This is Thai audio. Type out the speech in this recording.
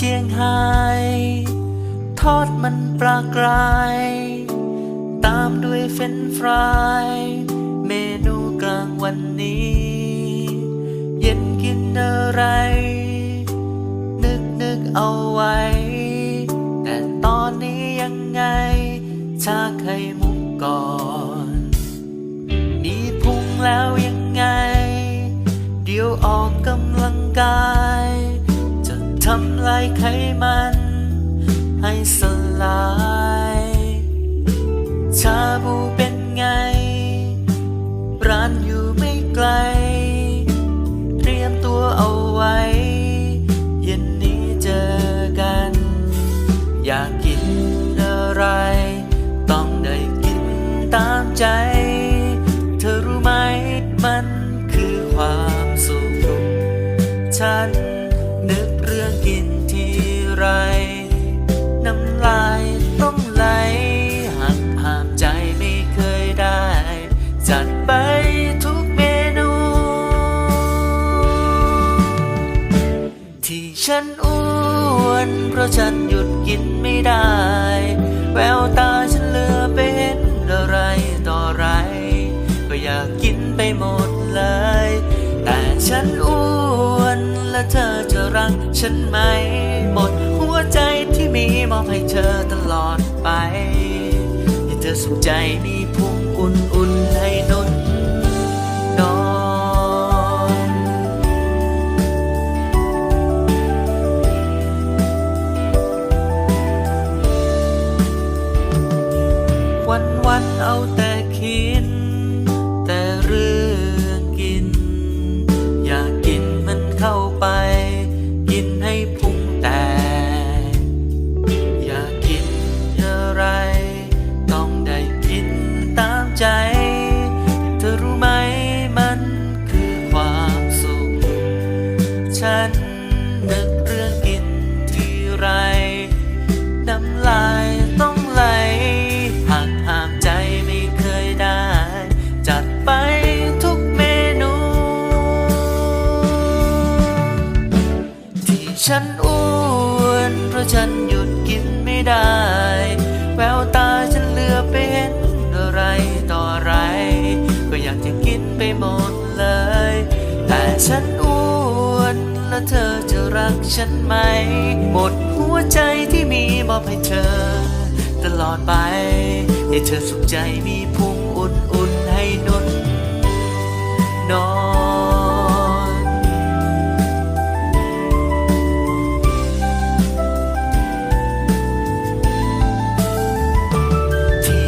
หายงไฮทอดมันปลากรายตามด้วยเฟรนฟราย เมนูกลางวันนี้ เย็นกินอะไร นึกนึกเอาไว้ แต่ตอนนี้ยังไง ชาไข่มุกก่อน มีพุงแล้วยังไง เดี๋ยวออกกำลังกายายไขมัน ให้สลาย ชาบูเป็นไง ร้านอยู่ไม่ไกล เตรียมตัวเอาไว้ เย็นนี้เจอกัน อยากกินอะไร ต้องได้กินตามใจ เธอรู้ไหมมันคือความสุข ฉันนึก ฉันอ้วนเพราะฉันหยุดกินไม่ได้ แววตาฉันเหลือไปเห็นอะไรต่อไร ก็อยากกินไปหมดเลย แต่ฉันอ้วนและเธอจะรักฉันไหม หมดหัวใจที่มีมอบให้เธอตลอดไปให้เธอสุขใจมีพุง วันวันเอาแต่คิด แต่เรื่องกิน อยากกินมันเข้าไป กินให้พุงแตกอยากกินอะไร ต้องได้กินตามใจ เธอรู้ไหมมันคือความสุข ฉัน ฉันอ้วนเพราะฉันหยุดกินไม่ได้ แววตาฉันเหลือไปเห็นอะไรต่ออะไร ก็อยากจะกินไปหมดเลย แต่ฉันอ้วนและเธอจะรักฉันไหม หมดหัวใจที่มีมอบให้เธอ ตลอดไปให้เธอสุขใจมีพุง